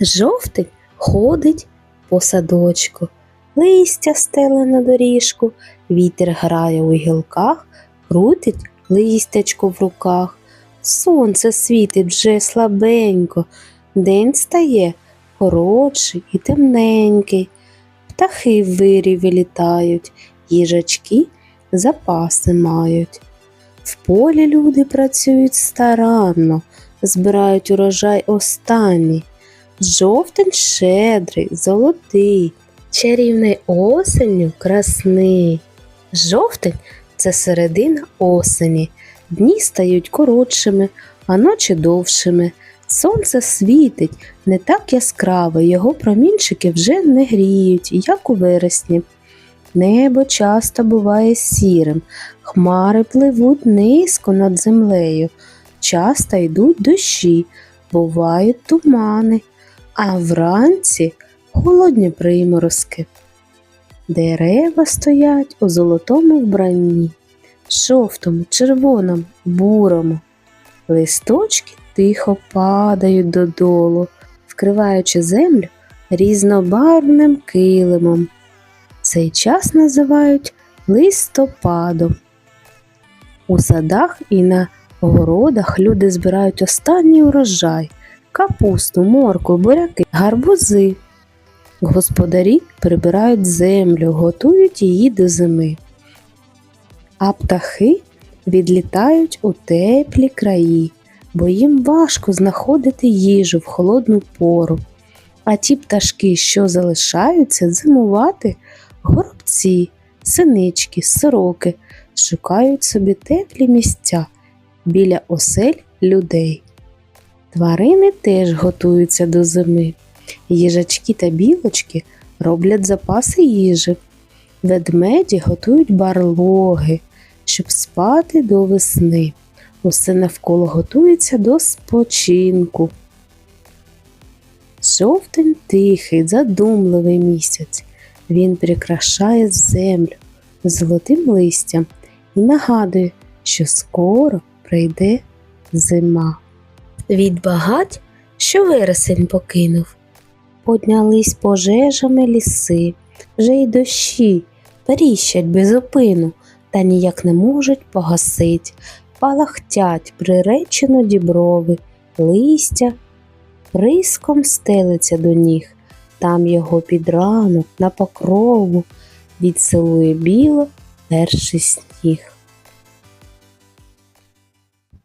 Жовтень ходить по садочку, листя стеле на доріжку, вітер грає у гілках, крутить листячко в руках. Сонце світить вже слабенько, день стає коротший і темненький. Птахи в виріві літають, їжачки запаси мають. В полі люди працюють старанно, збирають урожай останній. Жовтень щедрий, золотий, чарівний осенню красний. Жовтень це середина осені. Дні стають коротшими, а ночі довшими. Сонце світить не так яскраво, його промінчики вже не гріють, як у вересні. Небо часто буває сірим, хмари пливуть низько над землею, часто йдуть дощі, бувають тумани, а вранці холодні приморозки. Дерева стоять у золотому вбранні, жовтому, червоному, бурому. Листочки тихо падають додолу, вкриваючи землю різнобарвним килимом. Цей час називають листопадом. У садах і на городах люди збирають останній урожай капусту, морку, буряки, гарбузи. Господарі прибирають землю, готують її до зими. А птахи відлітають у теплі краї, бо їм важко знаходити їжу в холодну пору. А ті пташки, що залишаються зимувати, горобці, синички, сороки, шукають собі теплі місця біля осель людей. Тварини теж готуються до зими. Їжачки та білочки роблять запаси їжі. Ведмеді готують барлоги, щоб спати до весни. Усе навколо готується до спочинку. Жовтень тихий, задумливий місяць. Він прикрашає землю золотим листям і нагадує, що скоро прийде зима. Від багать, що вересень покинув, поднялись пожежами ліси, вже й дощі періщать безупину, та ніяк не можуть погасить, палахтять приречено діброви, листя приском стелиться до ніг, там його під ранок на покрову відсилує біло перший сніг.